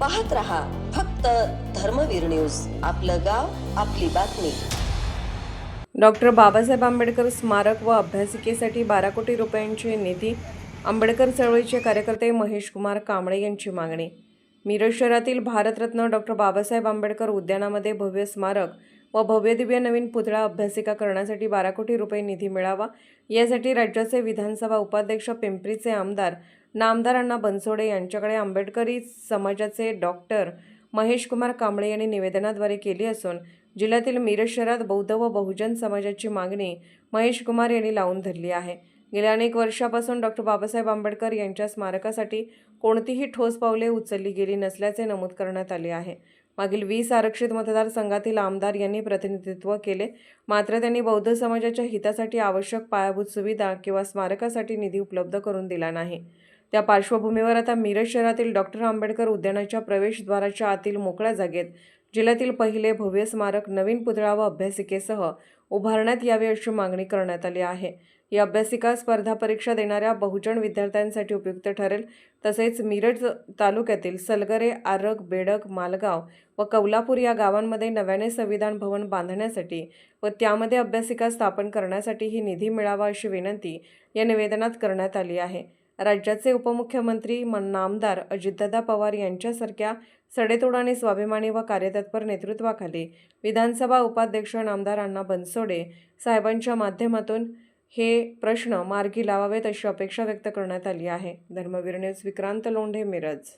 पाहत रहा फक्त धर्मवीर न्यूज. आपलं गाव आपली बातमी. डॉक्टर बाबासाहेब आंबेडकर स्मारक व अभ्यासिकेसाठी बारा कोटी रुपयांची निधी आंबेडकर चळवळीचे कार्यकर्ते महेश कुमार कांबळे यांची मागणी. मिरज शहरातील भारतरत्न डॉक्टर बाबासाहेब आंबेडकर उद्यानामध्ये भव्य स्मारक व भव्य दिव्य नवीन पुतळा अभ्यासिका करण्यासाठी बारा कोटी रुपये निधी मिळावा यासाठी राज्याचे विधानसभा उपाध्यक्ष पिंपरीचे आमदार नामदार अण्णा बनसोडे यांच्याकडे आंबेडकरी समाजाचे डॉक्टर महेशकुमार कांबळे यांनी निवेदनाद्वारे केली असून जिल्ह्यातील मिरज शहरात बौद्ध व बहुजन समाजाची मागणी महेशकुमार यांनी लावून धरली आहे. गेल्या अनेक वर्षापासून डॉक्टर बाबासाहेब आंबेडकर यांच्या स्मारकासाठी कोणतीही ठोस पावले उचलली गेली नसल्याचे नमूद करण्यात आले आहे. मागील वीस आरक्षित मतदारसंघातील आमदार यांनी प्रतिनिधित्व केले. मात्र त्यांनी बौद्ध समाजाच्या हितासाठी आवश्यक पायाभूत सुविधा किंवा स्मारकासाठी निधी उपलब्ध करून दिला नाही. त्या पार्श्वभूमीवर आता मिरज शहरातील डॉक्टर आंबेडकर उद्यानाच्या प्रवेशद्वाराच्या आतील मोकळ्या जागेत जिल्ह्यातील पहिले भव्य स्मारक नवीन पुतळा व अभ्यासिकेसह उभारण्यात यावे अशी मागणी करण्यात आली आहे. ही अभ्यासिका स्पर्धा परीक्षा देणाऱ्या बहुजन विद्यार्थ्यांसाठी उपयुक्त ठरेल. तसेच मिरज तालुक्यातील सलगरे आरग बेडक मालगाव व कौलापूर या गावांमध्ये नव्याने संविधान भवन बांधण्यासाठी व त्यामध्ये अभ्यासिका स्थापन करण्यासाठी ही निधी मिळावा अशी विनंती या निवेदनात करण्यात आली आहे. राज्याचे उपमुख्यमंत्री मन- नामदार अजितदादा पवार यांच्यासारख्या सडेतोड आणि स्वाभिमानी व कार्यतत्पर नेतृत्वाखाली विधानसभा उपाध्यक्ष नामदार अण्णा बनसोडे साहेबांच्या माध्यमातून हे प्रश्न मार्गी लावावेत अशी अपेक्षा व्यक्त करण्यात आली आहे. धर्मवीरनेच विक्रांत लोंढे मिरज.